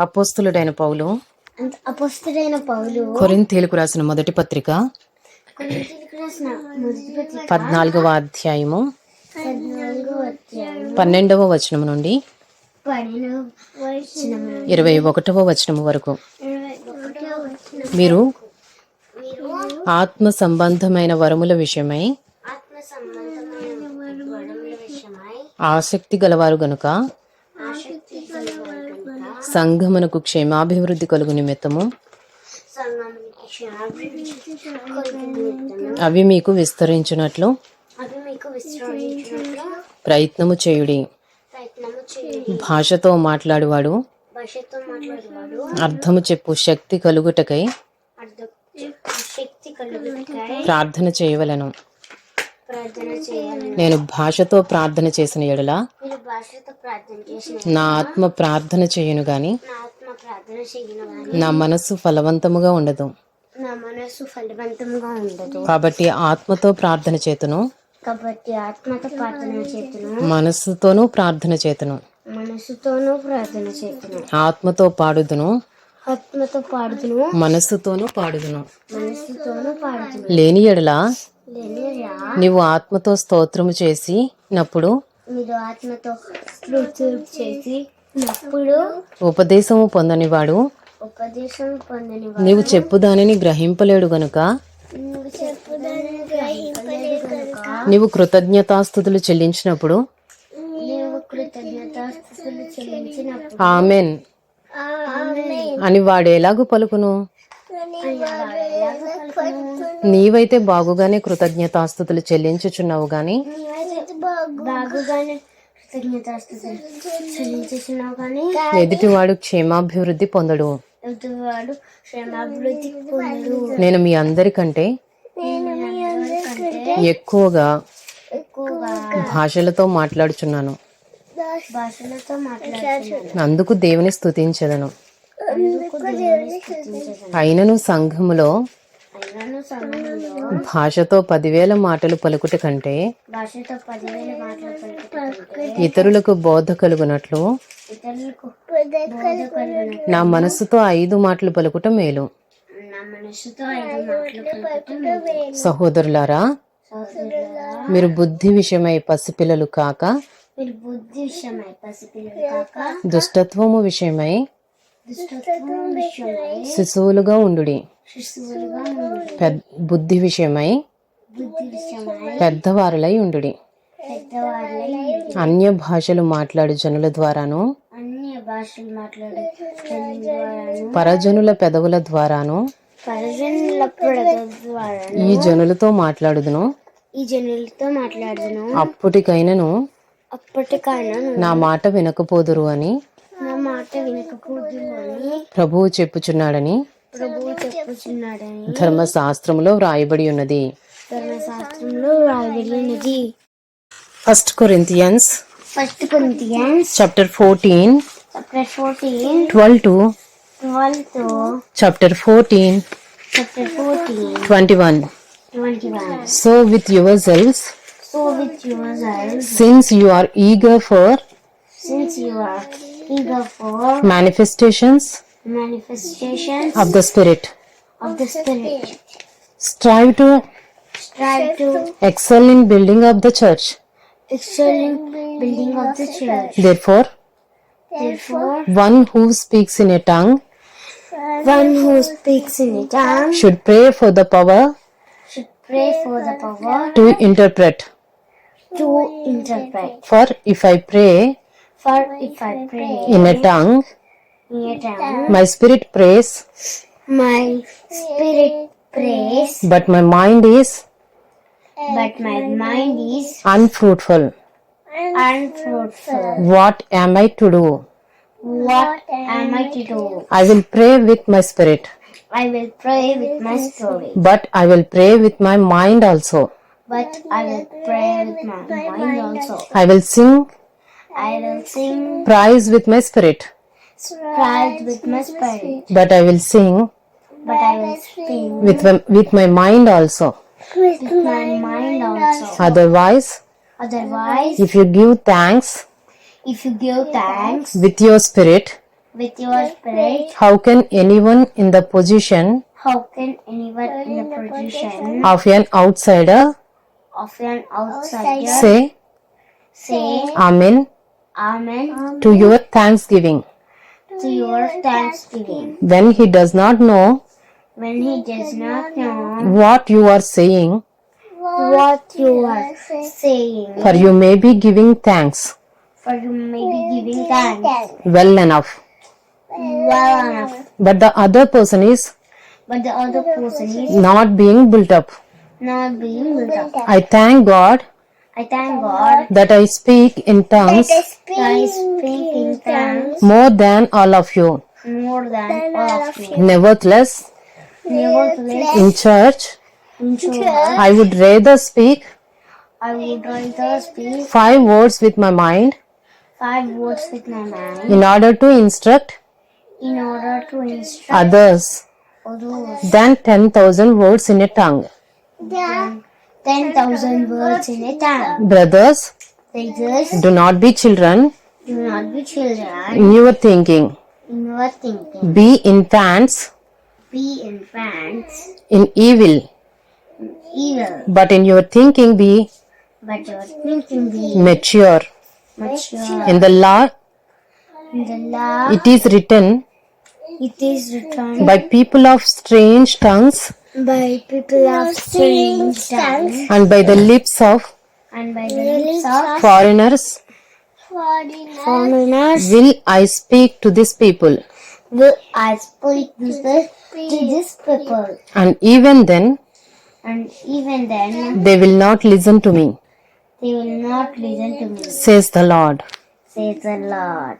అపోస్తులుడైన పౌలు. అపస్తుడైన పౌలు. కొరింథీలకు రాసిన మొదటి పత్రిక. పద్నాలుగవ అధ్యాయము. పన్నెండవ వచనము నుండి ఇరవై ఒకటవ వచనము వరకు. మీరు ఆత్మ సంబంధమైన వరముల విషయమై ఆసక్తి గలవారు గనుక సంఘమునకు క్షేమాభివృద్ధి కలుగు నిమిత్తము. అవి మీకు విస్తరించినట్లు ప్రయత్నము చేయుడి. భాషతో మాట్లాడువాడు. అర్థము చెప్పు శక్తి కలుగుటకై ప్రార్థన చేయవలెను. నేను భాషతో ప్రార్థన చేసిన ఎడల నా ఆత్మ ప్రార్థన చేయను గాని నా మనస్సు ఫలవంతముగా ఉండదు. నా మనస్సు ఫలవంతంగా ఉండదు. కాబట్టి ఆత్మతో ప్రార్థన చేతును కాబట్టి ఆత్మతో ప్రార్థన చేతును మనస్సుతోనూ ప్రార్థన చేతును మనస్సుతోనూ ప్రార్థన చేతును ఆత్మతో పాడుదును ఆత్మతో పాడుదును మనస్సుతోనూ పాడుదును. మనస్సుతోనూ పాడుదును. లేని ఎడల లేనిరా నీవు ఆత్మతో స్తోత్రము చేసి నప్పుడు మీరు ఆత్మతో స్తోత్రం చేసి నప్పుడు ఉపదేశము పొందనివాడు. ఉపదేశం పొందని నీవు చెప్పు దానిని గ్రహింపలేడు గనుక. నువ్వు నీవు కృతజ్ఞతాస్థుతులు చెల్లించినప్పుడు. నీవు కృతజ్ఞతాస్తుతులు చెల్లించినప్పుడు. ఆమెన్. అని వాడు ఎలాగూ పలుకును? నీవైతే బాగుగానే కృతజ్ఞతాస్థుతులు చెల్లించుచున్నావు గాని ఎదుటివాడు క్షేమాభివృద్ధి పొందడు. నేను మీ అందరికంటే ఎక్కువగా భాషలతో మాట్లాడుచున్నాను. అందుకు దేవుని స్తుతించదను అయినను సంఘములో భాషతో పదివేల మాటలు పలుకుట కంటే ఇతరులకు బోధ కలుగునట్లు నా మనస్సుతో ఐదు మాటలు పలుకుట మేలు. సహోదరులారా మీరు బుద్ధి విషయమై పసిపిల్లలు కాక దుష్టత్వము విషయమై దుష్టత్వం విషయమై శిశువులుగా ఉండు బుద్ధి విషయమై పెద్దవారులై ఉండు. అన్య భాషలు మాట్లాడు జనుల ద్వారాను పరజనుల పెదవుల ద్వారాను ఈ జనులతో మాట్లాడుదును ఈ జనులతో మాట్లాడును అప్పటికైనను అప్పటికైనా నా మాట వినకపోదురు అని నా మాట వినకపోదు అని ప్రభువు చెప్పుచున్నాడని ప్రభువు చెప్పుచున్నాడని ధర్మశాస్త్రములో వ్రాయబడి ఉన్నది. ధర్మశాస్త్రంలో first Corinthians first Corinthians chapter fourteen chapter fourteen twelve to chapter fourteen chapter twenty one so with yourselves so with since you are eager for since you are eager for manifestations manifestations of the spirit. of the spirit. Strive to strive to excel in building up the church. excel in building of the church. Therefore therefore one who speaks in a tongue one who speaks in a tongue should pray for the power should pray for the power to interpret. to interpret. For if i pray for if I pray. In a tongue. In a tongue. My spirit prays. My spirit prays. But my mind is but my mind is unfruitful. unfruitful. What am i to do? What am I to do? I will pray with my spirit. I will pray with my spirit. But i will pray with my mind also. But I will pray with my mind also. I will sing I will sing praise with my spirit. Praise with my spirit. But i will sing but I will sing with my, with my mind also. with my mind also. Otherwise otherwise if you give thanks if you give thanks with your spirit with your spirit, how can anyone in the position how can anyone in the position of an outsider of an outsider say say Amen Amen to your thanksgiving to your thanksgiving when he does not know when he does not know what you are saying, what you are saying? for you may be giving thanks For you may be giving thanks well enough. well enough, But the other person is but the other person is not being built up. not being built up. I thank God I thank God that I speak in tongues I speak in tongues more than all of you. more than all of you. Nevertheless, Nevertheless, in church, in church, I would rather speak I would rather speak five words with my mind five words with my mind in order to instruct in order to instruct others others than 10,000 words in a tongue. ten thousand words in a tongue. Brothers, Do not be children do not be children in your thinking. in your thinking. Be infants Be infants, in evil, evil, but in your thinking be but your thinking be mature. mature. In the law, In the law, it is written it is written by people of strange tongues by people of strange tongues and by the lips of and by the lips of foreigners foreigners. will I speak to these people. Will I speak to this, to this people? And even then, And even then, they will not listen to me, they will not listen to me, says the Lord. says the Lord.